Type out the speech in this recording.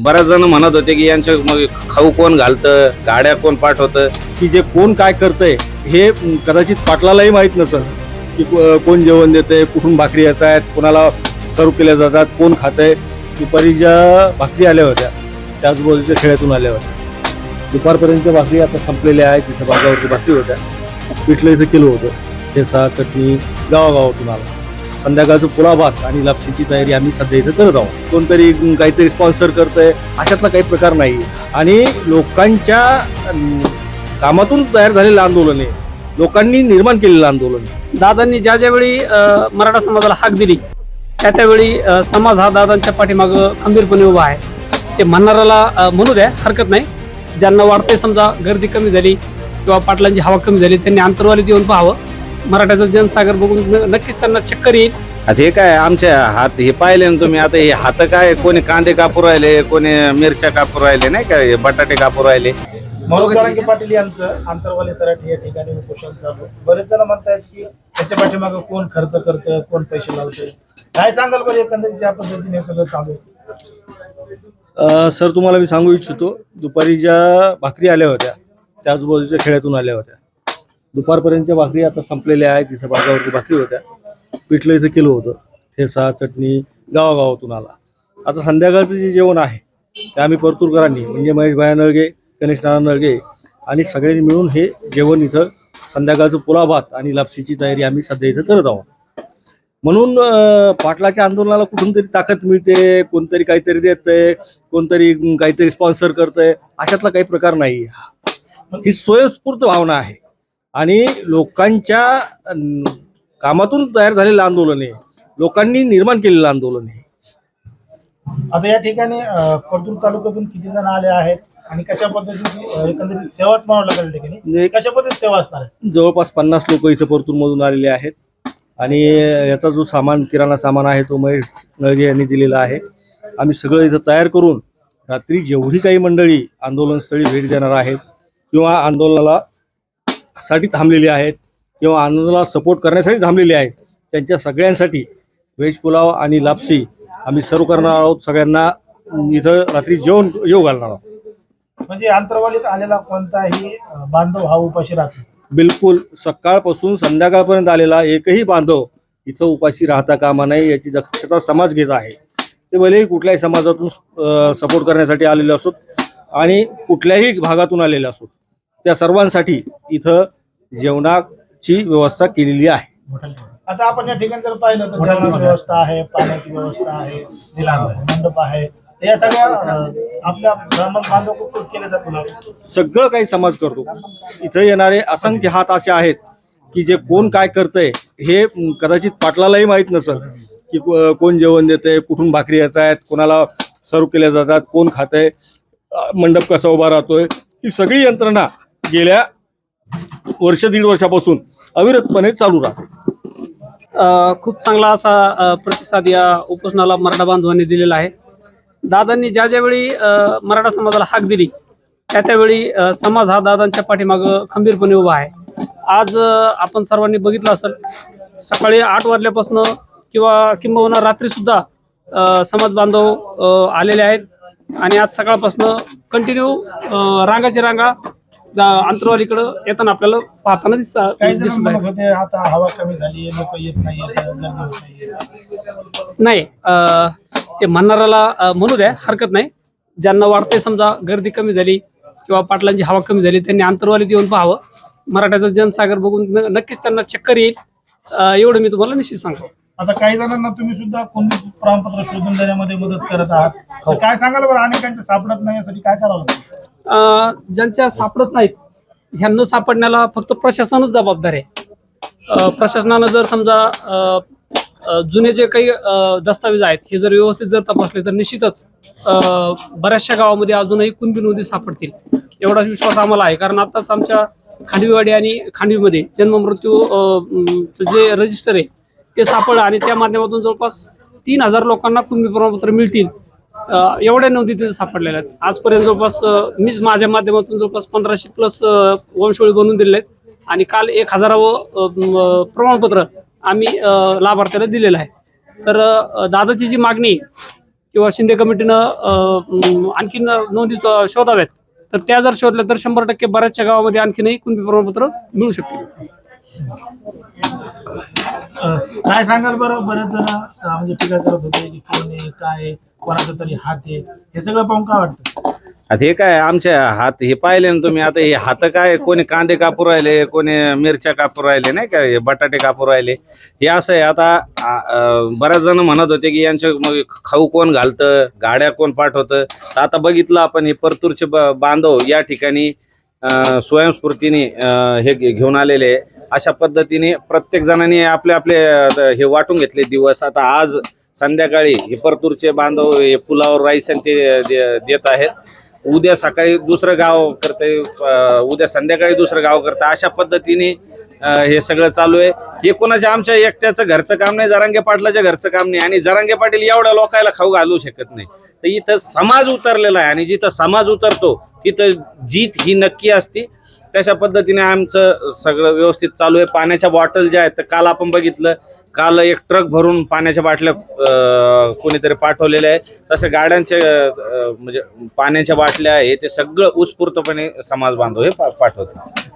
बऱ्याच जण म्हणत होते की यांच्या मग खाऊ कोण घालतं गाड्या कोण पाठवतं की जे कोण काय करतंय हे कदाचित पाटलालाही माहीत नसेल की को- कोण जेवण देतंय कुठून भाकरी येत आहेत कोणाला सर्व केल्या जातात कोण खातंय. दुपारी ज्या भाकरी आल्या होत्या त्याच बाजूच्या खेड्यातून आल्या होत्या. दुपारपर्यंतच्या भाकरी आता संपलेल्या आहेत तिथं बाजावरती भाकरी होत्या. पिठलं इथं केलं होतं. ठेसा चटणी गावागावातून आला. संध्याकाळचं पुला भात आणि लापशीची तयारी आम्ही सध्या इथं करत आहोत. कोणतरी काहीतरी स्पॉन्सर करतंय अशातला काही प्रकार नाही. आणि लोकांच्या कामातून तयार झालेलं आंदोलन आहे. लोकांनी निर्माण केलेलं आंदोलन आहे. दादांनी ज्या ज्यावेळी मराठा समाजाला हाक दिली त्या त्यावेळी समाज हा दादांच्या पाठीमागं खंबीरपणे उभा आहे. ते म्हणणाऱ्याला म्हणू द्या हरकत नाही. ज्यांना वाढते समजा गर्दी कमी झाली किंवा पाटलांची हवा कमी झाली त्यांनी अंतरवालीत येऊन पाहावं. मराठ्याचा जनसागर बघून नक्कीच त्यांना चक्कर येईल. आता हे काय आमच्या हात हे पाहिले ना तुम्ही आता हे हात काय कोणी कांदे कापू राहिले कोणी मिरच्या कापू राहिले नाही का हे बटाटे कापू राहिले. पाटील यांचं आंतरवाली सराठी या ठिकाणी उपोषण चालू बरेच जण म्हणतायत की त्याच्या पाठीमागे कोण खर्च करतं कोण पैसे लावतंय काय सांगाल बरं एकंदरीत ज्या पद्धतीने हे सगळं चालू आहे? अं, सर तुम्हाला मी सांगू इच्छितो दुपारी ज्या भाकरी आल्या होत्या त्या आजूबाजूच्या खेड्यातून आल्या होत्या. दुपारपर्यंतच्या भाकरी आता संपलेल्या आहेत तिथं बाजावरती भाकरी होत्या. पिठलं इथं केलं होतं. ठेसा चटणी गावागावातून आला. आता संध्याकाळचं जे जेवण आहे ते आम्ही परतूरकरांनी म्हणजे महेश भाया नळगे गणेश नाना नळगे आणि सगळ्यांनी मिळून हे जेवण इथं संध्याकाळचं पुला भात आणि लापसीची तयारी आम्ही सध्या इथं करत आहोत. म्हणून पाटलाच्या आंदोलनाला कुठून तरी ताकद मिळते कोणतरी काहीतरी देतंय कोणतरी काहीतरी स्पॉन्सर करतंय अशातला काही प्रकार नाही ही स्वयंस्फूर्त भावना आहे. आणि लोकांच्या कामातून तयार झालेलं आंदोलन आहे. लोकांनी निर्माण केलेलं आंदोलन आहे. आता या ठिकाणी परतूर तालुक्यातून किती जण आले आहेत आणि कशा पद्धतीची एकंदरीत सेवाच म्हणावं लागेल ठिकाणी? म्हणजे कशा पद्धतीची सेवा असणार आहे? जवळपास पन्नास लोक इथं परतूरमधून आलेले आहेत. आणि याचा जो सामान किराणा सामान आहे तो महेश नळगे यांनी दिलेला आहे. आम्ही सगळं इथं तयार करून रात्री जेवढी काही मंडळी आंदोलनस्थळी भेट देणार आहेत किंवा आंदोलनाला साठी थांबलेली आहेत किंवा आंदोलनाला सपोर्ट करण्यासाठी थांबलेली आहेत. त्यांच्या सगळ्यांसाठी व्हेज पुलाव आणि लापसी आम्ही सर्व करणार आहोत. सगळ्यांना इथं रात्री जेवण येऊ घालणार आहोत. म्हणजे आंतरवालीत आलेला कोणताही बांधव हा उपाशी राहतो बिलकुल. सकाळपासून संध्याकाळपर्यंत आलेला एकही बांधव इथं उपाशी राहता कामा नाही याची दक्षता समाज घेत आहे. ते भलेही कुठल्याही समाजातून सपोर्ट करण्यासाठी आलेले असोत आणि कुठल्याही भागातून आलेले असोत. त्या सर्वांसाठी इथं जेवणाची व्यवस्था केलेली आहे. आता आपण या ठिकाणी जर पाहिलं तर जेवणाची व्यवस्था आहे पाण्याची व्यवस्था आहे मंडप आहे. या सगळ्या आपल्या बांधव केले जातात. सगळं काही समाज करतो. इथं येणारे असंख्य हात असे आहेत की जे कोण काय करतंय हे कदाचित पाटलालाही माहीत नसेल की को- कोण जेवण देतंय कुठून भाकरी येत आहेत कोणाला सर्व केल्या जातात कोण खातंय अ, मंडप कसा उभा राहतोय ही सगळी यंत्रणा गेल्या वर्ष दीड वर्षापासून अविरतपणे चालू राहते. खूप चांगला असा प्रतिसाद या उपोषणाला मराठा बांधवांनी दिलेला आहे. दादांनी ज्या ज्यावेळी मराठा समाजाला हाक दिली त्या त्यावेळी समाज हा दादांच्या पाठीमागं खंबीरपणे उभा आहे. आज आपण सर्वांनी बघितलं असेल सकाळी आठ वाजल्यापासून किंवा किंबहुना रात्रीसुद्धा समाज बांधव आलेले आहेत. आणि आज सकाळपासून कंटिन्यू रांगाची रांगा अंतरवालीकडं येताना आपल्याला पाहताना दिसत काही जण होते आता हवा कमी झाली लोक येत नाही गर्दी होत नाहीये. नाही अं, ते म्हणणाऱ्याला अं, म्हणू द्या हरकत नाही. ज्यांना वाटतंय समजा गर्दी कमी झाली किंवा पाटलांची हवा कमी झाली त्यांनी अंतरवालीत येऊन पाहावं. मराठ्याचा जनसागर बघून न- नक्कीच त्यांना चक्कर येईल. अं, एवढं मी तुम्हाला निश्चित सांगतो. आता काही जणांना तुम्ही सुद्धा कुणबी प्रमाणपत्र शोधून देण्यामध्ये मदत करत आहात. तर काय सांगाल बरं? अनेकांचे सापडत नाही यासाठी काय करावं? ज्यांच्या सापडत नाहीत ह्यांना सापडण्याला फक्त प्रशासनच जबाबदार आहे. प्रशासनानं जर समजा जुने जे काही दस्तावेज आहेत हे जर व्यवस्थित जर तपासले तर निश्चितच बऱ्याचशा गावामध्ये अजूनही कुणबी नोंदी सापडतील. एवढाच विश्वास आम्हाला आहे. कारण आताच आमच्या खांडवीवाडी आणि खांडवीमध्ये जन्ममृत्यू जे रजिस्टर आहे ते सापडलं. आणि त्या माध्यमातून जवळपास तीन हजार लोकांना कुणबी प्रमाणपत्र मिळतील. एवढ्या नोंदी तिथे सापडलेल्या आहेत. आजपर्यंत जवळपास मीच माझ्या माध्यमातून जवळपास पंधराशे प्लस वंशोळी बनवून दिले आहेत. आणि काल एक हजारावं प्रमाणपत्र आम्ही लाभार्थ्याला दिलेलं आहे. तर दादाची जी मागणी किंवा शिंदे कमिटीनं आणखीन नोंदी शोधाव्यात. तर त्या जर शोधल्या तर शंभर टक्के बऱ्याचशा गावामध्ये आणखीनही कुणबी प्रमाणपत्र मिळू शकतील. काय सांगाल बरं? बरेच जण म्हणजे टीका करत होते की कोण काय कोणाचा तरी हात आहे हे सगळं पाहून काय वाटतं? आता हे काय आमच्या हात हे पाहिले ना तुम्ही आता हे हात काय कोणी कांदे कापू राहिले कोणी मिरच्या कापू राहिले नाही का हे बटाटे कापू राहिले. हे असं आहे आता आ- बऱ्याच जण म्हणत होते की यांच्या मग खाऊ कोण घालतं गाड्या कोण पाठवतं. तर आता बघितलं आपण हे परतूरचे ब- बांधव या ठिकाणी स्वयंस्फूर्तीने हे घे- घेऊन आलेले आहे. अशा पद्धतीने प्रत्येक जणांनी आपले आपले हे वाटून घेतले दिवस. आता आज संध्याकाळी हे परतूरचे बांधव हे पुलावर राईस आणि ते देत आहेत. उद्या सकाळी दुसरं गाव करते उद्या संध्याकाळी दुसरं गाव करतं अशा पद्धतीने हे सगळं चालू आहे. हे कोणाच्या आमच्या एकट्याचं घरचं काम नाही जरांगे पाटलाच्या घरचं काम नाही. आणि जरांगे पाटील एवढ्या लोकायला खाऊ घालू शकत नाही. तर इथं समाज उतरलेला आहे आणि जिथं समाज उतरतो तिथं जीत ही नक्की असते. तशा पद्धतीने आमचं सगळं व्यवस्थित चालू आहे. पाण्याच्या बॉटल ज्या आहेत तर काल आपण बघितलं काल एक ट्रक भरून पाण्याच्या बाटल्या कोणीतरी पाठवलेल्या आहे तसं गाड्यांचे म्हणजे पाण्याच्या बाटल्या आहे ते सगळं उत्स्फूर्तपणे समाज बांधव हे पाठवतात.